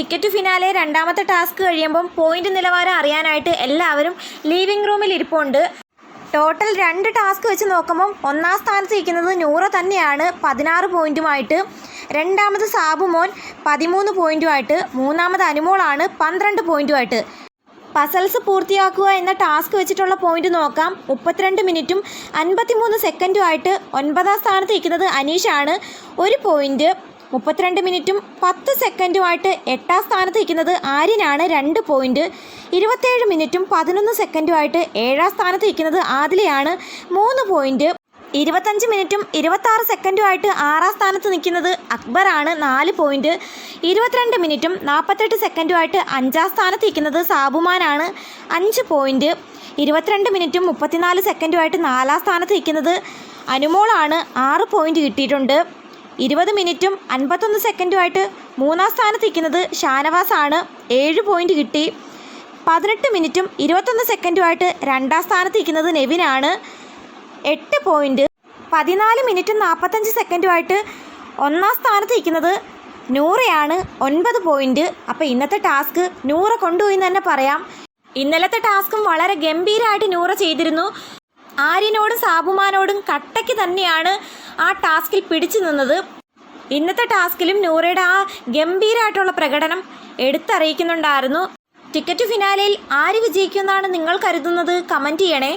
Ticket finale രണ്ടാമത്തെ task കഴിയുമ്പം point നിലവാരം അറിയാനായിട്ട് എല്ലാവരും ലീവിംഗ് റൂമിൽ ഇരിപ്പുണ്ട്. ടോട്ടൽ രണ്ട് ടാസ്ക് വെച്ച് നോക്കുമ്പം ഒന്നാം സ്ഥാനത്ത് ഇരിക്കുന്നത് നൂറ തന്നെയാണ് പതിനാറ് പോയിന്റുമായിട്ട് രണ്ടാമത് സാബുമോൻ പതിമൂന്ന് പോയിന്റുമായിട്ട് മൂന്നാമത് അനുമോളാണ് പന്ത്രണ്ട് പോയിന്റുമായിട്ട് പസൽസ് പൂർത്തിയാക്കുക എന്ന ടാസ്ക് വെച്ചിട്ടുള്ള പോയിന്റ് നോക്കാം. മുപ്പത്തിരണ്ട് മിനിറ്റും അൻപത്തിമൂന്ന് സെക്കൻഡുമായിട്ട് ഒൻപതാം സ്ഥാനത്ത് ഇരിക്കുന്നത് അനീഷാണ്. ഒരു പോയിന്റ് മുപ്പത്തിരണ്ട് മിനിറ്റും പത്ത് സെക്കൻഡുമായിട്ട് എട്ടാം സ്ഥാനത്ത് നിൽക്കുന്നത് ആര്യനാണ് രണ്ട് പോയിന്റ്. ഇരുപത്തേഴ് മിനിറ്റും പതിനൊന്ന് സെക്കൻഡുമായിട്ട് ഏഴാം സ്ഥാനത്ത് നിൽക്കുന്നത് ആദിലയാണ് മൂന്ന് പോയിന്റ്. ഇരുപത്തഞ്ച് മിനിറ്റും ഇരുപത്താറ് സെക്കൻഡുമായിട്ട് ആറാം സ്ഥാനത്ത് നിൽക്കുന്നത് അക്ബറാണ് നാല് പോയിന്റ്. ഇരുപത്തിരണ്ട് മിനിറ്റും നാൽപ്പത്തെട്ട് സെക്കൻഡുമായിട്ട് അഞ്ചാം സ്ഥാനത്ത് നിൽക്കുന്നത് സാബുമാനാണ് അഞ്ച് പോയിന്റ്. ഇരുപത്തിരണ്ട് മിനിറ്റും മുപ്പത്തിനാല് സെക്കൻഡുമായിട്ട് നാലാം സ്ഥാനത്ത് നിൽക്കുന്നത് അനുമോളാണ് ആറ് പോയിന്റ് കിട്ടിയിട്ടുണ്ട്. ഇരുപത് മിനിറ്റും അൻപത്തൊന്ന് സെക്കൻഡുമായിട്ട് മൂന്നാം സ്ഥാനത്ത് നിൽക്കുന്നത് ഷാനവാസാണ്. ഏഴ് പോയിന്റ് കിട്ടി. പതിനെട്ട് മിനിറ്റും ഇരുപത്തൊന്ന് സെക്കൻഡുമായിട്ട് രണ്ടാം സ്ഥാനത്ത് നിൽക്കുന്നത് നെവിനാണ്. എട്ട് പോയിന്റ് പതിനാല് മിനിറ്റും നാൽപ്പത്തഞ്ച് സെക്കൻഡുമായിട്ട് ഒന്നാം സ്ഥാനത്ത് നിൽക്കുന്നത് നൂറയാണ്. ഒൻപത് പോയിന്റ് അപ്പോൾ ഇന്നത്തെ ടാസ്ക് നൂറ കൊണ്ടുപോയി എന്ന് തന്നെ പറയാം. ഇന്നലത്തെ ടാസ്കും വളരെ ഗംഭീരമായിട്ട് നൂറ ചെയ്തിരുന്നു. ആര്യനോടും സാബുമാനോടും കട്ടയ്ക്ക് തന്നെയാണ് ആ ടാസ്കിൽ പിടിച്ചു നിന്നത്. ഇന്നത്തെ ടാസ്കിലും നൂറയുടെ ആ ഗംഭീരമായിട്ടുള്ള പ്രകടനം എടുത്തറിയിക്കുന്നുണ്ടായിരുന്നു. ടിക്കറ്റ് ഫിനാലയിൽ ആര് വിജയിക്കുമെന്നാണ് നിങ്ങൾ കരുതുന്നത്? കമന്റ് ചെയ്യണേ.